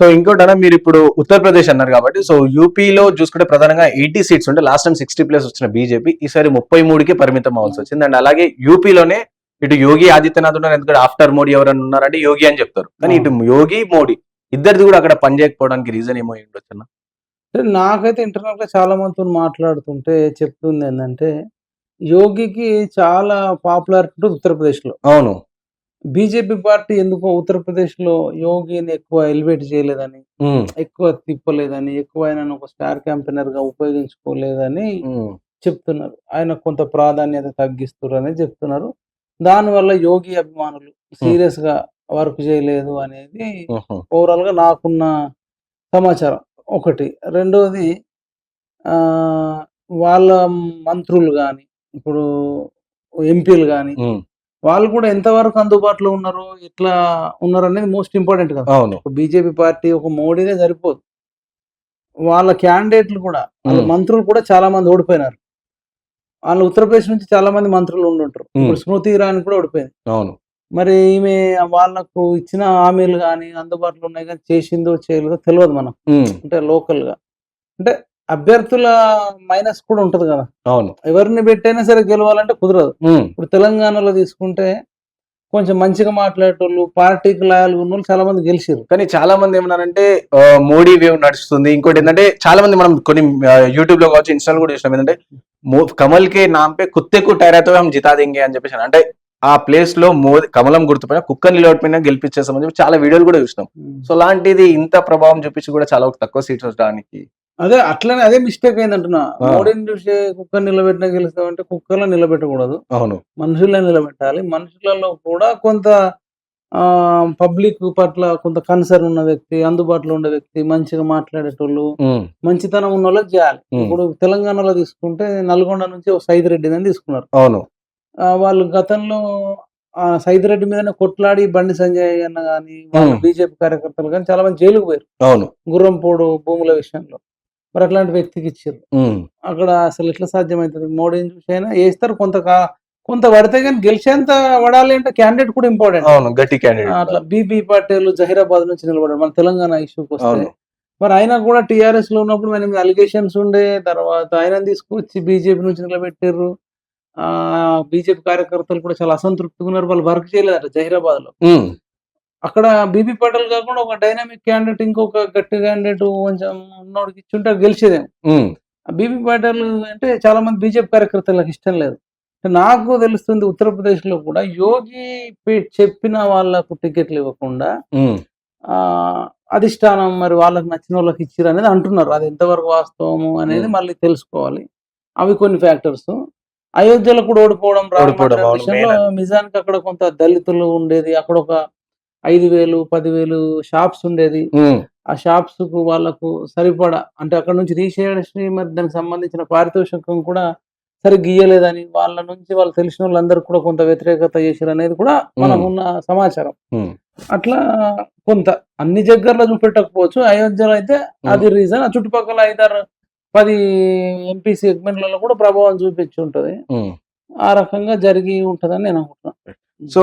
So ఇంకోటి అన్న మీరు ఇప్పుడు ఉత్తరప్రదేశ్ అన్నారు కాబట్టి సో యూపీలో చూసుకుంటే ప్రధానంగా ఎయిటీ సీట్స్ ఉంటే లాస్ట్ టైం సిక్స్టీ ప్లేస్ వచ్చిన బీజేపీ ఈసారి ముప్పై మూడుకి పరిమితం అవ్వాల్సి వచ్చింది. అండ్ అలాగే యూపీలోనే ఇటు యోగి ఆదిత్యనాథ్ ఉన్నారు. ఎందుకంటే ఆఫ్టర్ మోడీ ఎవరైనా ఉన్నారంటే యోగి అని చెప్తారు. కానీ ఇటు యోగి మోడీ ఇద్దరిది కూడా అక్కడ పనిచేయకపోవడానికి రీజన్ ఏమో ఉండొచ్చు నాకైతే ఇంటర్నెట్లో చాలా మందితో మాట్లాడుతుంటే చెప్తుంది ఏంటంటే యోగికి చాలా పాపులారిటీ ఉంటుంది ఉత్తరప్రదేశ్లో అవును. బీజేపీ పార్టీ ఎందుకో ఉత్తరప్రదేశ్లో యోగిని ఎక్కువ ఎలివేట్ చేయలేదని ఎక్కువ తిప్పలేదని ఎక్కువ ఆయన ఒక స్టార్ క్యాంపెయినర్గా ఉపయోగించుకోలేదని చెప్తున్నారు. ఆయన కొంత ప్రాధాన్యత తగ్గిస్తున్నారు అని చెప్తున్నారు. దానివల్ల యోగి అభిమానులు సీరియస్గా వర్క్ చేయలేదు అనేది ఓవరాల్గా నాకున్న సమాచారం. ఒకటి. రెండోది ఆ వాళ్ళ మంత్రులు కానీ ఇప్పుడు ఎంపీలు కానీ వాళ్ళు కూడా ఎంతవరకు అందుబాటులో ఉన్నారు ఎట్లా ఉన్నారు అనేది మోస్ట్ ఇంపార్టెంట్ కదా. అవును. బీజేపీ పార్టీ ఒక మోడీనే సరిపోదు. వాళ్ళ క్యాండిడేట్లు కూడా వాళ్ళ. మంత్రులు కూడా చాలా మంది ఓడిపోయినారు. వాళ్ళు ఉత్తరప్రదేశ్ నుంచి చాలా మంది మంత్రులు ఉండుంటారు. ఇప్పుడు స్మృతి ఇరానీ కూడా ఓడిపోయింది. అవును. మరి ఈమె వాళ్ళకు ఇచ్చిన హామీలు కానీ అందుబాటులో ఉన్నాయి కానీ చేసిందో చేయలేదో తెలియదు ఉమ్, అంటే లోకల్గా. అంటే అభ్యర్థుల మైనస్ కూడా ఉంటది కదా. అవును. ఎవరిని పెట్టైనా సరే గెలవాలంటే కుదరదు. ఇప్పుడు తెలంగాణలో తీసుకుంటే కొంచెం మంచిగా మాట్లాడేటోళ్ళు పార్టీకి లాయల్ ఉన్న వాళ్ళు చాలా మంది గెలిచారు కానీ చాలా మంది ఏమన్నారంటే మోడీ వేవ్ నడుస్తుంది. ఇంకోటి ఏంటంటే చాలా మంది మనం కొన్ని యూట్యూబ్లో కావచ్చు ఇన్స్టాల్ కూడా చూసినాం. ఏంటంటే కమల్ కే నామ్ పే కుత్తే కు టైరాతో హమ్ జితా దేంగే అని చెప్పేసి. అంటే ఆ ప్లేస్లో మోదీ కమలం గుర్తుపైన కుక్కర్ నిలబడిపోయినా గెలిపించేస్తామని చెప్పి చాలా వీడియోలు కూడా చూసినాం. సో లాంటిది ఇంత ప్రభావం చూపించి కూడా చాలా తక్కువ సీట్స్ వచ్చడానికి అదే అట్లనే అదే మిస్టేక్ అయిందంటున్నా. ఆ. మోడీని చూసి కుక్కర్ నిలబెట్టినా గెలుస్తామంటే కుక్కర్లో నిలబెట్టకూడదు. అవును. మనుషుల్లో నిలబెట్టాలి. మనుషులలో కూడా కొంత పబ్లిక్ పట్ల కొంత కన్సర్న్ ఉన్న వ్యక్తి అందుబాటులో ఉండే వ్యక్తి మంచిగా మాట్లాడేటోళ్ళు మంచితనం ఉన్న వాళ్ళకి చేయాలి. ఇప్పుడు తెలంగాణలో తీసుకుంటే నల్గొండ నుంచి ఒక సైద్ రెడ్డి అని తీసుకున్నారు. అవును. వాళ్ళు గతంలో ఆ సైద్ రెడ్డి మీదనే కొట్లాడి బండి సంజయ్ అన్న Hmm. బీజేపీ కార్యకర్తలు కానీ చాలా మంది జైలుకు పోయారు. అవును. గుర్రంపోడు భూముల విషయంలో. మరి అట్లాంటి వ్యక్తికి ఇచ్చారు. అక్కడ అసలు ఎట్లా సాధ్యమవుతుంది మోడీని చూసి అయినా వేస్తారు కొంత కొంత పడితే కానీ గెలిచేంత పడాలి అంటే క్యాండిడేట్ కూడా ఇంపార్టెంట్. అవును గట్టి క్యాండిడేట్. అట్లా బీబీ పాటిల్ జహీరాబాద్ నుంచి నిలబడారు మన తెలంగాణ ఇష్యూకి వస్తే. మరి ఆయన కూడా టిఆర్ఎస్లో ఉన్నప్పుడు మన అలిగేషన్స్ ఉండే తర్వాత ఆయన తీసుకొచ్చి బీజేపీ నుంచి నిలబెట్టారు ఆ బీజేపీ కార్యకర్తలు కూడా చాలా అసంతృప్తిగా ఉన్నారు వాళ్ళు వర్క్ చేయలేదట జహీరాబాద్లో అక్కడ బీబీ పాటిల్ కాకుండా ఒక డైనామిక్ క్యాండిడేట్ ఇంకొక గట్టి క్యాండిడేట్ కొంచెం ఉన్నోడికి ఇచ్చుంటే గెలిచేదేమో. ఉమ్, బీబీ పాటిల్ అంటే చాలా మంది బీజేపీ కార్యకర్తలకు ఇష్టం లేదు. నాకు తెలుస్తుంది ఉత్తరప్రదేశ్లో కూడా యోగి చెప్పిన వాళ్ళకు టికెట్లు ఇవ్వకుండా అధిష్టానం మరి వాళ్ళకి నచ్చిన వాళ్ళకి ఇచ్చిరు అనేది అంటున్నారు. అది ఎంతవరకు వాస్తవము అనేది. మళ్ళీ తెలుసుకోవాలి. అవి కొన్ని ఫ్యాక్టర్స్ అయోధ్యలో కూడా ఓడిపోవడం నిజానికి అక్కడ కొంత దళితులు ఉండేది. అక్కడ ఒక ఐదు వేలు పదివేలు షాప్స్ ఉండేది. ఆ షాప్స్కు వాళ్ళకు సరిపడా అంటే అక్కడ నుంచి తీసేసి మరి దానికి సంబంధించిన పారితోషికం కూడా సరిగ్గా ఇయ్యలేదని వాళ్ళ నుంచి వాళ్ళు తెలిసిన వాళ్ళందరూ కూడా కొంత వ్యతిరేకత చేశారు అనేది కూడా మనకు ఉన్న సమాచారం. అట్లా కొంత అన్ని దగ్గరలో చూపెట్టకపోవచ్చు. అయోధ్యలో అయితే అది రీజన్ ఆ చుట్టుపక్కల ఐదారు పది ఎంపీ సెగ్మెంట్లలో కూడా ప్రభావం చూపించి ఉంటది. ఆ రకంగా జరిగి ఉంటదని నేను అనుకుంటున్నాను సో